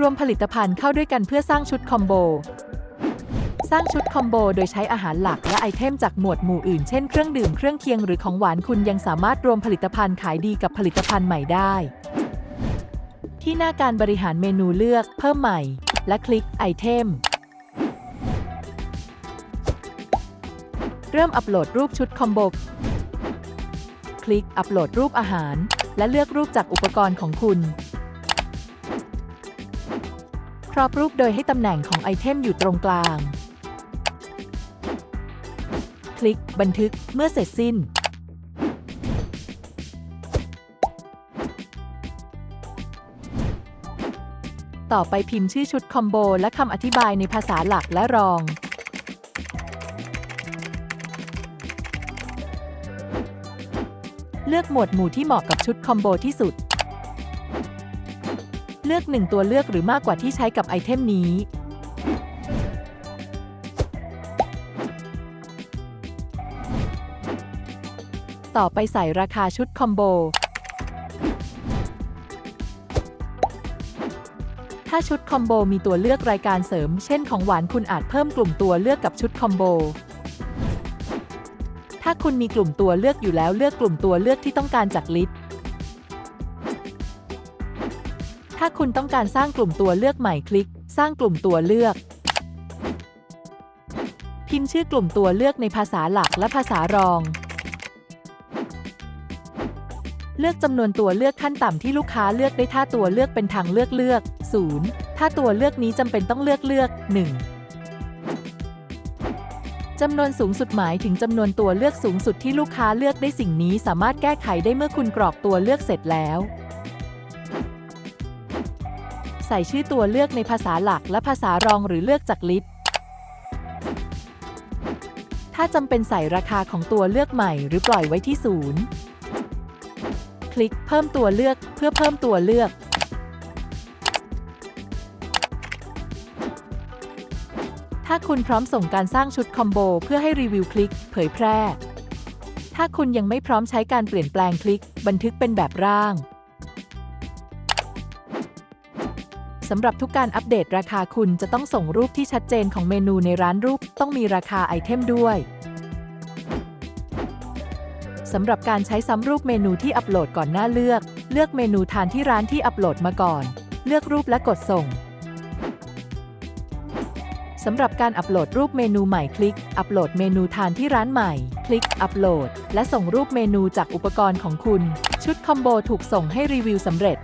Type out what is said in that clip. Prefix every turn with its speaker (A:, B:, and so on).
A: รวมผลิตภัณฑ์เข้าด้วยกันเพื่อสร้างชุดคอมโบ สร้างชุดคอมโบโดยใช้อาหารหลักและไอเทมจากหมวดหมู่อื่น เช่นเครื่องดื่มเครื่องเคียงหรือของหวานคุณยังสามารถรวมผลิตภัณฑ์ขายดีกับผลิตภัณฑ์ใหม่ได้ ที่หน้าการบริหารเมนูเลือก เพิ่มใหม่ และคลิกไอเทมเริ่มอัปโหลดรูปชุดคอมโบ คลิกอัปโหลดรูปอาหาร และเลือกรูปจากอุปกรณ์ของคุณ รอบรูปโดยให้ตำแหน่งของไอเทมอยู่ตรงกลาง คลิกบันทึกเมื่อเสร็จสิ้น ต่อไปพิมพ์ชื่อชุดคอมโบและคำอธิบายในภาษาหลักและรองเลือกหมวดหมู่ที่เหมาะกับชุดคอมโบที่สุด เลือกหนึ่งตัวเลือกหรือมากกว่าที่ใช้กับไอเทมนี้ ต่อไปใส่ราคาชุดคอมโบ ถ้าชุดคอมโบมีตัวเลือกรายการเสริม เช่นของหวานคุณอาจเพิ่มกลุ่มตัวเลือกกับชุดคอมโบถ้าคุณมีกลุ่มตัวเลือกอยู่แล้วเลือกกลุ่มตัวเลือกที่ต้องการจากลิสต์ ถ้าคุณต้องการสร้างกลุ่มตัวเลือกใหม่คลิก สร้างกลุ่มตัวเลือก พิมพ์ชื่อกลุ่มตัวเลือกในภาษาหลักและภาษารอง เลือกจำนวนตัวเลือกขั้นต่ำที่ลูกค้าเลือกได้ถ้าตัวเลือกเป็นทางเลือกเลือก 0 ถ้าตัวเลือกนี้จำเป็นต้องเลือกเลือก 1จำนวนสูงสุดหมายถึงจำนวนตัวเลือกสูงสุดที่ลูกค้าเลือกได้สิ่งนี้สามารถแก้ไขได้เมื่อคุณกรอกตัวเลือกเสร็จแล้ว ใส่ชื่อตัวเลือกในภาษาหลักและภาษารองหรือเลือกจากลิสต์ ถ้าจำเป็นใส่ราคาของตัวเลือกใหม่หรือปล่อยไว้ที่ศูนย์ คลิกเพิ่มตัวเลือกเพื่อเพิ่มตัวเลือกถ้าคุณพร้อมส่งการสร้างชุดคอมโบเพื่อให้รีวิวคลิก เผยแพร่ ถ้าคุณยังไม่พร้อมใช้การเปลี่ยนแปลงคลิก บันทึกเป็นแบบร่าง สำหรับทุกการอัปเดตราคาคุณจะต้องส่งรูปที่ชัดเจนของเมนูในร้านรูปต้องมีราคาไอเทมด้วยสำหรับการใช้ซ้ำรูปเมนูที่อัปโหลดก่อนหน้าเลือก เลือกเมนูทานที่ร้านที่อัปโหลดมาก่อน เลือกรูปและกดส่งสำหรับการอัปโหลดรูปเมนูใหม่คลิก อัปโหลดเมนูทานที่ร้านใหม่ คลิก อัปโหลด และส่งรูปเมนูจากอุปกรณ์ของคุณ ชุดคอมโบถูกส่งให้รีวิวสำเร็จ